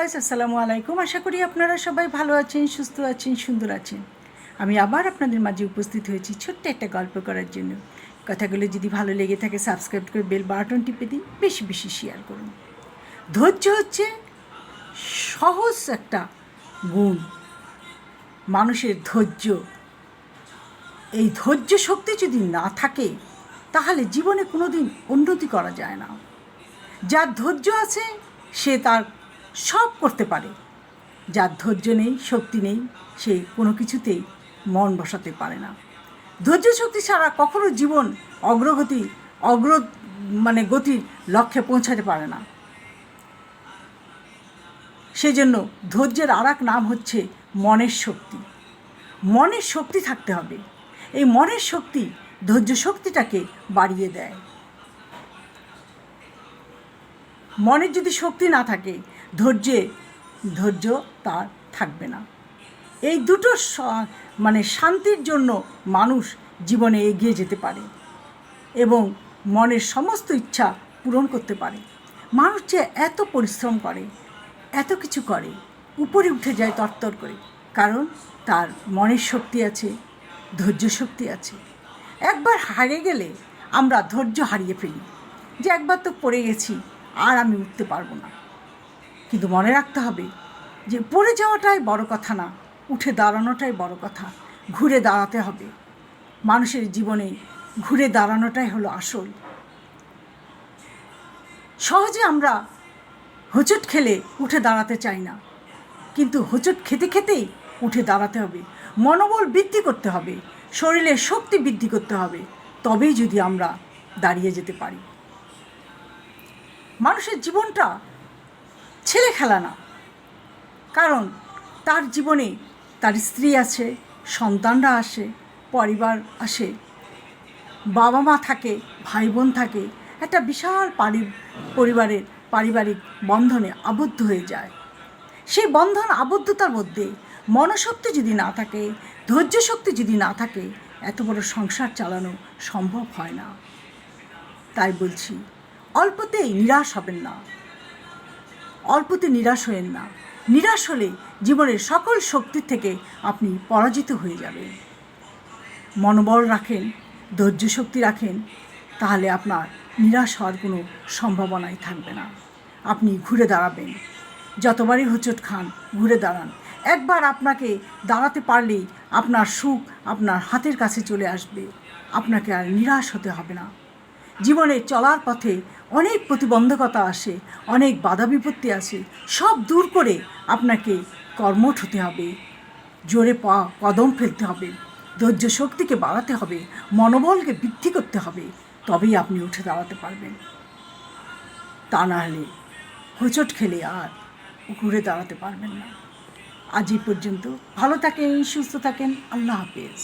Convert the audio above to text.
Viewers আসসালামু আলাইকুম। আশা করি আপনারা সবাই ভালো আছেন, সুস্থ আছেন, সুন্দর আছেন। আমি আবার আপনাদের মাঝে উপস্থিত হয়েছি ছোট্ট একটা গল্প করার জন্য। কথাগুলো যদি ভালো লেগে থাকে সাবস্ক্রাইব করে বেল বাটন টিপে দিন, বেশি বেশি শেয়ার করুন। ধৈর্য হচ্ছে সহজ একটা গুণ। মানুষের ধৈর্য। এই ধৈর্য শক্তি যদি না থাকে, তাহলে জীবনে কোনো দিন উন্নতি করা যায় না। যার ধৈর্য আছে, সে তার সব করতে পারে। যার ধৈর্য নেই, শক্তি নেই, সে কোনো কিছুতেই মন বসাতে পারে না। ধৈর্য শক্তি ছাড়া কখনো জীবন অগ্রগতি, অগ্র মানে গতির লক্ষ্যে পৌঁছাতে পারে না। সেজন্য ধৈর্যের আর নাম হচ্ছে মনের শক্তি। মনের শক্তি থাকতে হবে। এই মনের শক্তি ধৈর্য শক্তিটাকে বাড়িয়ে দেয়। মনের যদি শক্তি না থাকে ধৈর্যে, ধৈর্য তার থাকবে না। এই দুটো মানে শান্তির জন্য মানুষ জীবনে এগিয়ে যেতে পারে এবং মনের সমস্ত ইচ্ছা পূরণ করতে পারে। মানুষ যে এত পরিশ্রম করে, এত কিছু করে, উপরে উঠে যায় তরতর করে, কারণ তার মনের শক্তি আছে, ধৈর্য শক্তি আছে। একবার হারে গেলে আমরা ধৈর্য হারিয়ে ফেলি, যে একবার তো পড়ে গেছি, আর আমি উঠতে পারব না। কিন্তু মনে রাখতে হবে যে পড়ে যাওয়াটাই বড় কথা না, উঠে দাঁড়ানোটাই বড় কথা, ঘুরে দাঁড়াতে হবে। মানুষের জীবনে ঘুরে দাঁড়ানোটাই হলো আসল। সহজে আমরা হোঁচট খেলে উঠে দাঁড়াতে চাই না, কিন্তু হোঁচট খেতে খেতেই উঠে দাঁড়াতে হবে। মনোবল বৃদ্ধি করতে হবে, শরীরের শক্তি বৃদ্ধি করতে হবে, তবেই যদি আমরা দাঁড়িয়ে যেতে পারি। মানুষের জীবনটা ছেলে খেলা না। কারণ তার জীবনে তার স্ত্রী আছে, সন্তানরা আসে, পরিবার আসে। বাবা মা থাকে ভাই বোন থাকে, একটা বিশাল পারি পরিবারের পারিবারিক বন্ধনে আবদ্ধ হয়ে যায়। সেই বন্ধন আবদ্ধতার মধ্যে মনশক্তি যদি না থাকে ধৈর্য শক্তি যদি না থাকে, এত বড় সংসার চালানো সম্ভব হয় না। তাই বলছি, অল্পতেই নিরাশ হবেন না। অল্পতে নিরাশ হয়েন না। নিরাশ হলে জীবনের সকল শক্তির থেকে আপনি পরাজিত হয়ে যাবেন। মনোবল রাখেন, ধৈর্য শক্তি রাখেন, তাহলে আপনার নিরাশ হওয়ার কোনো সম্ভাবনাই থাকবে না। আপনি ঘুরে দাঁড়াবেন। যতবারই হোঁচট খান, ঘুরে দাঁড়ান। একবার আপনাকে দাঁড়াতে পারলেই আপনার সুখ আপনার হাতের কাছে চলে আসবে। আপনাকে আর নিরাশ হতে হবে না। জীবনে চলার পথে অনেক প্রতিবন্ধকতা আসে, অনেক বাধা বিপত্তি আসে, সব দূর করে আপনাকে কর্মঠ হতে হবে। জোরে পা, কদম ফেলতে হবে, ধৈর্য শক্তিকে বাড়াতে হবে, মনোবলকে বৃদ্ধি করতে হবে, তবেই আপনি উঠে দাঁড়াতে পারবেন। তা না হলে হোঁচট খেলে আর ঘুরে দাঁড়াতে পারবেন না। আজ এই পর্যন্ত ভালো থাকেন, সুস্থ থাকেন, আল্লাহ হাফেজ।